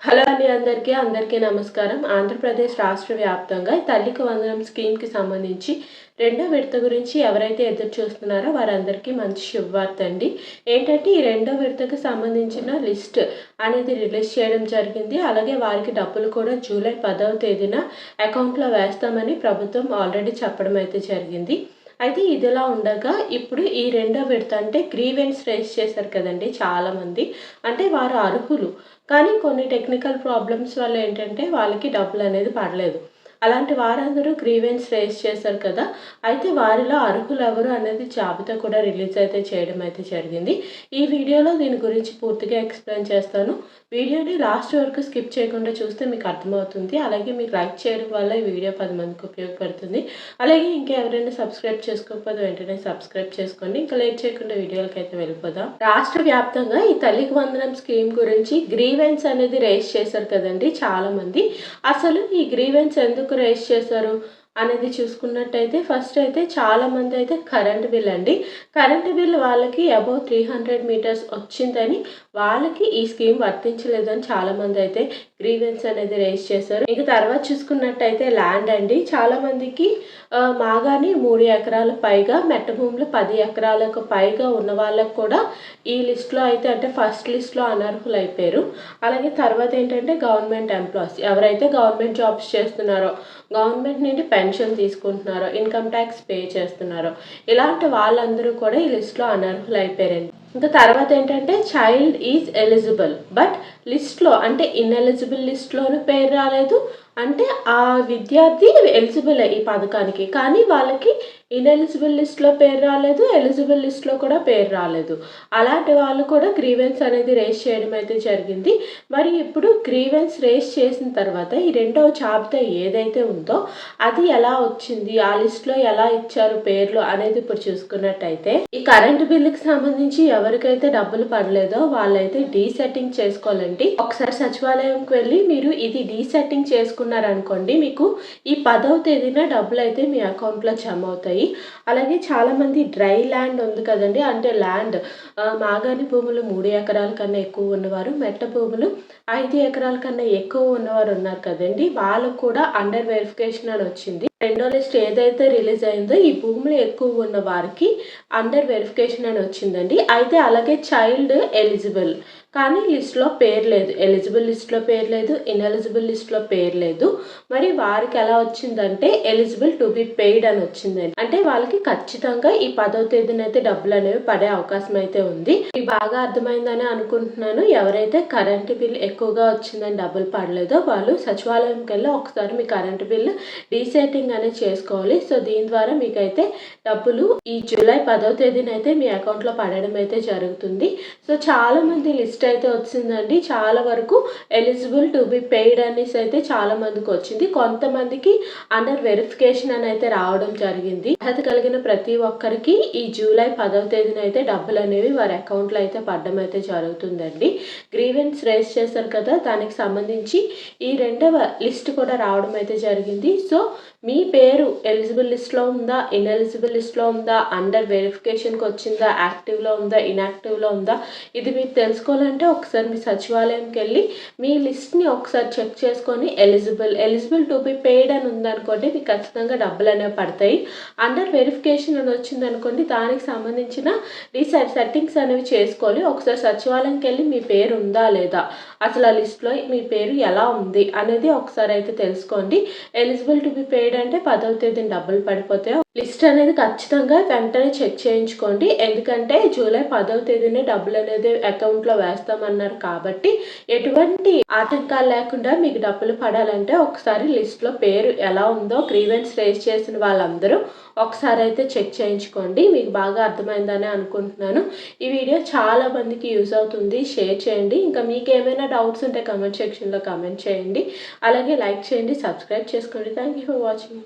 Hello అండి అందరికీ అందరికీ నమస్కారం. ఆంధ్రప్రదేశ్ రాష్ట్ర వ్యాప్తంగా తల్లికి వందనం స్కీమ్కి సంబంధించి రెండో విడత గురించి ఎవరైతే ఎదురు చూస్తున్నారో వారందరికీ మంచి శుభవార్త అండి. ఏంటంటే ఈ రెండో విడతకు సంబంధించిన లిస్ట్ అనేది రిలీజ్ చేయడం జరిగింది. అలాగే వారికి డబ్బులు కూడా జూలై పదవ తేదీన అకౌంట్లో వేస్తామని ప్రభుత్వం ఆల్రెడీ చెప్పడం అయితే జరిగింది. అయితే ఇదిలా ఉండగా ఇప్పుడు ఈ రెండో విడత అంటే గ్రీవెన్స్ రేస్ చేశారు కదండి చాలామంది. అంటే వారు అర్హులు. కానీ కొన్ని టెక్నికల్ ప్రాబ్లమ్స్ వల్ల ఏంటంటే వాళ్ళకి డబ్బులు అనేది పడలేదు. అలాంటి వారందరూ గ్రీవెన్స్ రేస్ చేశారు కదా. అయితే వారిలో అర్హులు ఎవరు అనేది జాబితా కూడా రిలీజ్ అయితే చేయడం అయితే జరిగింది. ఈ వీడియోలో దీని గురించి పూర్తిగా ఎక్స్ప్లెయిన్ చేస్తాను. వీడియోని లాస్ట్ వరకు స్కిప్ చేయకుండా చూస్తే మీకు అర్థమవుతుంది. అలాగే మీకు లైక్ చేయడం వల్ల ఈ వీడియో పది మందికి ఉపయోగపడుతుంది. అలాగే ఇంకా ఎవరైనా సబ్స్క్రైబ్ చేసుకోకపోతే వెంటనే సబ్స్క్రైబ్ చేసుకోండి. ఇంకా లేట్ చేయకుండా వీడియోలకి అయితే వెళ్ళిపోదాం. రాష్ట్ర వ్యాప్తంగా ఈ తల్లికి వందనం స్కీమ్ గురించి గ్రీవెన్స్ అనేది రేస్ చేశారు కదండి చాలా మంది అసలు ఈ గ్రీవెన్స్ ఎందుకు ఎందుకు రేస్ చేశారు? అనేది చూసుకున్నట్టయితే ఫస్ట్ అయితే చాలామంది అయితే కరెంట్ బిల్ అండి. కరెంట్ బిల్ వాళ్ళకి అబౌవ్ త్రీ హండ్రెడ్ మీటర్స్ వచ్చిందని వాళ్ళకి ఈ స్కీమ్ వర్తించలేదని చాలామంది అయితే గ్రీవెన్స్ అనేది రేస్ చేశారు. ఇక తర్వాత చూసుకున్నట్టయితే ల్యాండ్ అండి. చాలామందికి మాగాని మూడు ఎకరాల పైగా మెట్ట భూములు పది ఎకరాలకు పైగా ఉన్న వాళ్ళకు కూడా ఈ లిస్ట్లో అయితే అంటే ఫస్ట్ లిస్ట్లో అనర్హులు అయిపోయారు అలాగే తర్వాత ఏంటంటే గవర్నమెంట్ ఎంప్లాయీస్ ఎవరైతే గవర్నమెంట్ జాబ్స్ చేస్తున్నారో గవర్నమెంట్ నుండి పెన్షన్ తీసుకుంటున్నారో ఇన్కమ్ ట్యాక్స్ పే చేస్తున్నారో ఇలాంటి వాళ్ళందరూ కూడా ఈ లిస్ట్లో అనర్హులు అయిపోయారండి ఇంకా తర్వాత ఏంటంటే చైల్డ్ ఈజ్ ఎలిజిబుల్ బట్ లిస్ట్లో అంటే ఇన్ఎలిజిబుల్ లిస్ట్లోనూ పేరు రాలేదు. అంటే ఆ విద్యార్థి ఎలిజిబుల్ ఈ పథకానికి. కానీ వాళ్ళకి ఇన్ఎలిజిబుల్ లిస్ట్లో పేరు రాలేదు ఎలిజిబుల్ లిస్ట్లో కూడా పేరు రాలేదు. అలాంటి వాళ్ళు కూడా గ్రీవెన్స్ అనేది రేస్ చేయడం అయితే జరిగింది. మరి ఇప్పుడు గ్రీవెన్స్ రేస్ చేసిన తర్వాత ఈ రెండవ జాబితా ఏదైతే ఉందో అది ఎలా వచ్చింది? ఆ లిస్ట్లో ఎలా ఇచ్చారు పేర్లు అనేది ఇప్పుడు చూసుకున్నట్టయితే ఈ కరెంటు బిల్లుకి సంబంధించి ఎవరికైతే డబ్బులు పడలేదో వాళ్ళైతే డీసెట్టింగ్ చేసుకోవాలండి. ఒకసారి సచివాలయంకి వెళ్ళి మీరు ఇది డీసెట్టింగ్ చేసుకున్నారనుకోండి మీకు ఈ పదవ తేదీన డబ్బులు అయితే మీ అకౌంట్లో జమ అవుతాయి. అలాగే చాలామంది డ్రై ల్యాండ్ ఉంది కదండి అంటే ల్యాండ్ మాగాని భూములు మూడు ఎకరాల కన్నా ఎక్కువ ఉన్నవారు మెట్ట భూములు ఐదు ఎకరాల కన్నా ఎక్కువ ఉన్నవారు ఉన్నారు కదండి. వాళ్ళకు కూడా అండర్ వెరిఫికేషన్ అని వచ్చింది. రెండో లిస్ట్ ఏదైతే రిలీజ్ అయిందో ఈ భూములు ఎక్కువ ఉన్న వారికి అండర్ వెరిఫికేషన్ అని వచ్చిందండి. అయితే అలాగే చైల్డ్ ఎలిజిబుల్ కానీ లిస్ట్లో పేరు లేదు. ఎలిజిబుల్ లిస్ట్లో పేరు లేదు. ఇన్ఎలిజిబుల్ లిస్ట్లో పేరు లేదు. మరి వారికి ఎలా వచ్చిందంటే ఎలిజిబుల్ టు బి పెయిడ్ అని వచ్చిందండి. అంటే వాళ్ళకి ఖచ్చితంగా ఈ పదవ తేదీన అయితే డబ్బులు అనేవి పడే అవకాశం అయితే ఉంది. ఇది బాగా అర్థమైందని అనుకుంటున్నాను. ఎవరైతే కరెంటు బిల్ ఎక్కువగా వచ్చిందని డబ్బులు పడలేదో వాళ్ళు సచివాలయంకి వెళ్ళి ఒకసారి మీ కరెంటు బిల్ డీసెటింగ్ అనేది చేసుకోవాలి. సో దీని ద్వారా మీకైతే డబ్బులు ఈ జూలై పదవ తేదీన అయితే మీ అకౌంట్లో పడడం అయితే జరుగుతుంది. సో చాలా మంది లిస్ట్ లిస్ట్ అయితే వచ్చిందండి. చాలా వరకు ఎలిజిబుల్ టు బి పెయిడ్ అనేసి అయితే చాలా మందికి వచ్చింది. కొంతమందికి అండర్ వెరిఫికేషన్ అని అయితే రావడం జరిగింది. అర్హత కలిగిన ప్రతి ఒక్కరికి ఈ జూలై పదవ తేదీన అయితే డబ్బులు అనేవి వారి అకౌంట్లో అయితే పడడం అయితే జరుగుతుందండి. గ్రీవెన్స్ రేస్ చేశారు కదా దానికి సంబంధించి ఈ రెండవ లిస్ట్ కూడా రావడం అయితే జరిగింది. సో మీ పేరు ఎలిజిబుల్ లిస్ట్లో ఉందా? ఇన్ఎలిజిబుల్ లిస్ట్లో ఉందా? అండర్ వెరిఫికేషన్కి వచ్చిందా? యాక్టివ్లో ఉందా? ఇన్యాక్టివ్లో ఉందా? ఇది మీరు తెలుసుకోవాలంటే ఒకసారి మీ సచివాలయంకి వెళ్ళి మీ లిస్ట్ని ఒకసారి చెక్ చేసుకొని eligible eligible to be paid అని ఉందనుకోండి మీకు ఖచ్చితంగా డబ్బులు అనేవి పడతాయి. అండర్ వెరిఫికేషన్ అని వచ్చింది అనుకోండి దానికి సంబంధించిన రీసెట్ సెట్టింగ్స్ అనేవి చేసుకోవాలి. ఒకసారి సచివాలయంకి వెళ్ళి మీ పేరు ఉందా లేదా? అసలు ఆ లిస్ట్లో మీ పేరు ఎలా ఉంది? అనేది ఒకసారి అయితే తెలుసుకోండి. ఎలిజిబుల్ టు బి పెయిడ్ అంటే పదవ తేదీన డబ్బులు పడిపోతే లిస్ట్ అనేది ఖచ్చితంగా వెంటనే చెక్ చేయించుకోండి. ఎందుకంటే జూలై పదవ తేదీనే డబ్బులు అనేది అకౌంట్లో వేస్తామన్నారు కాబట్టి ఎటువంటి ఆటంకాలు లేకుండా మీకు డబ్బులు పడాలంటే ఒకసారి లిస్ట్లో పేరు ఎలా ఉందో గ్రీవెన్స్ రేస్ చేసిన వాళ్ళందరూ ఒకసారి అయితే చెక్ చేయించుకోండి. మీకు బాగా అర్థమైందని అనుకుంటున్నాను. ఈ వీడియో చాలా మందికి యూజ్ అవుతుంది. షేర్ చేయండి. ఇంకా మీకు ఏమైనా డౌట్స్ ఉంటే కమెంట్ సెక్షన్లో కమెంట్ చేయండి. అలాగే లైక్ చేయండి సబ్స్క్రైబ్ చేసుకోండి. Thank you for watching.